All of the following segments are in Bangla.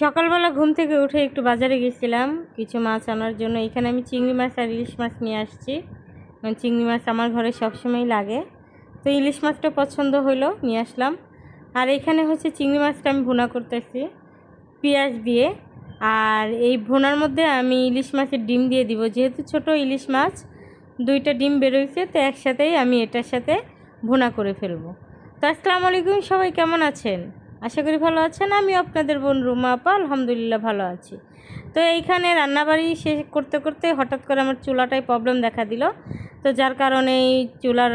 সকালবেলা ঘুম থেকে উঠে একটু বাজারে গেছিলাম কিছু মাছ আনার জন্য। এখানে আমি চিংড়ি মাছ আর ইলিশ মাছ নিয়ে আসছি। কারণ চিংড়ি মাছ আমার ঘরে সবসময় লাগে। তো ইলিশ মাছটা পছন্দ হলো, নিয়ে আসলাম। আর এখানে হচ্ছে চিংড়ি মাছটা আমি ভুনা করতেছি, পেঁয়াজ দিয়ে। আর এই ভুনার মধ্যে আমি ইলিশ মাছের ডিম দিয়ে দিব। যেহেতু ছোট ইলিশ মাছ, দুইটা ডিম বেরোইছে, তো একসাথেই আমি এটার সাথে ভুনা করে ফেলব। তো আসসালামু আলাইকুম, সবাই কেমন আছেন? আশা করি ভালো আছেন। আমি আপনাদের বোন রুমা আপা আলহামদুলিল্লাহ ভালো আছি। তো এইখানে রান্নাবাড়ি শেষ করতে করতে হঠাৎ করে আমার চুলাটাই প্রবলেম দেখা দিল। তো যার কারণে এই চুলার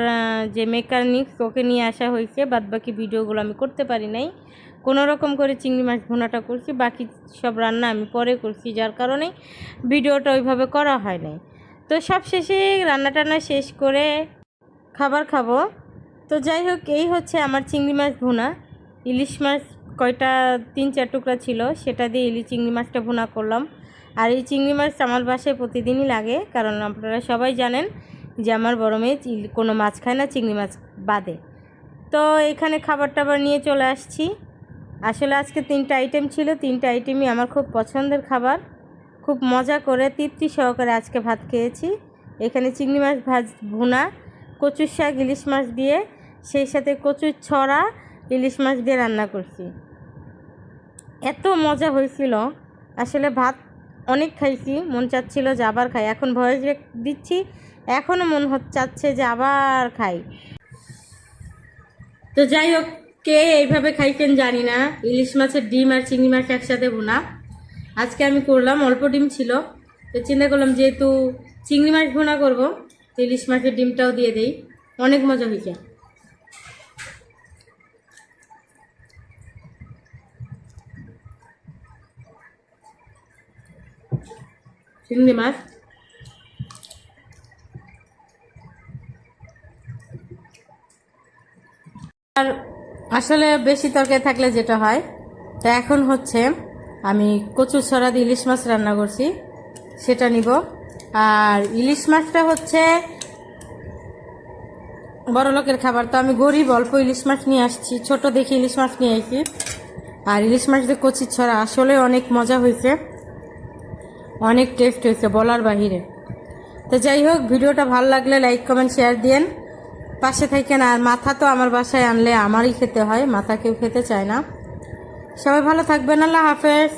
যে মেকানিক্স ওকে নিয়ে আসা হয়েছে বাদ বাকি ভিডিওগুলো আমি করতে পারি নাই। কোনো রকম করে চিংড়ি মাছ ভুনাটা করছি, বাকি সব রান্না আমি পরে করছি, যার কারণে ভিডিওটা ওইভাবে করা হয় নাই। তো সব শেষে রান্না টান্না শেষ করে খাবার খাব। তো যাই হোক, এই হচ্ছে আমার চিংড়ি মাছ ভুনা। ইলিশ মাছ কয়টা, তিন, চার টুকরা ছিল, সেটা দিয়ে ইলিশ চিংড়ি মাছটা ভুনা করলাম। আর এই চিংড়ি মাছ আমার বাসায় প্রতিদিনই লাগে, কারণ আপনারা সবাই জানেন যে আমার বড় মেয়ে কোনো মাছ খায় না, চিংড়ি মাছ বাদে। তো এখানে খাবার টাবার নিয়ে চলে আসছি। আসলে আজকে তিনটা আইটেম ছিল, তিনটা আইটেমই আমার খুব পছন্দের খাবার। খুব মজা করে তৃপ্তি সহকারে আজকে ভাত খেয়েছি। এখানে চিংড়ি মাছ ভাজ, ভুনা, কচুর শাক, ইলিশ মাছ দিয়ে, সেই সাথে কচুর ছড়া ইলিশ মাছ দিয়ে রান্না করছি। এত মজা হয়েছিল। আসলে ভাত অনেক খাইছি, মন চাচ্ছিল যে আবার খাই। এখন ভয়েস দিচ্ছি এখনও মন চাচ্ছে যে আবার খাই। তো যাই হোক, কে এইভাবে খাইছেন জানি না। ইলিশ মাছের ডিম আর চিংড়ি মাছ একসাথে ভুনা। আজকে আমি করলাম, অল্প ডিম ছিল। তো চিন্তা করলাম যেহেতু চিংড়ি মাছ ভুনা করব, তো ইলিশ মাছের ডিমটাও দিয়ে দেই। অনেক মজা হয়েছে। চিংড়ি মাছ আর আসলে বেশি তরকারি থাকলে যেটা হয়, তা এখন হচ্ছে আমি কচু ছড়া দিয়ে ইলিশ মাছ রান্না করছি, সেটা নিব। আর ইলিশ মাছটা হচ্ছে বড় লোকের খাবার, তো আমি গরিব, অল্প ইলিশ মাছ নিয়ে আসছি, ছোট দেখে ইলিশ মাছ নিয়ে আসছি আর ইলিশ মাছ দিয়ে কচি ছড়া, আসলে অনেক মজা হয়েছে। অনেক টেস্ট হয়েছে বলার বাহিরে। তো যাই হোক, ভিডিওটা ভালো লাগলে লাইক কমেন্ট শেয়ার দিন পাশে থাকেন আর মাথা তো আমার বাসায় আনলে আমারই খেতে হয়, মাথা কেউ খেতে চায় না। সবাই ভালো থাকবেন, আল্লাহ হাফেজ।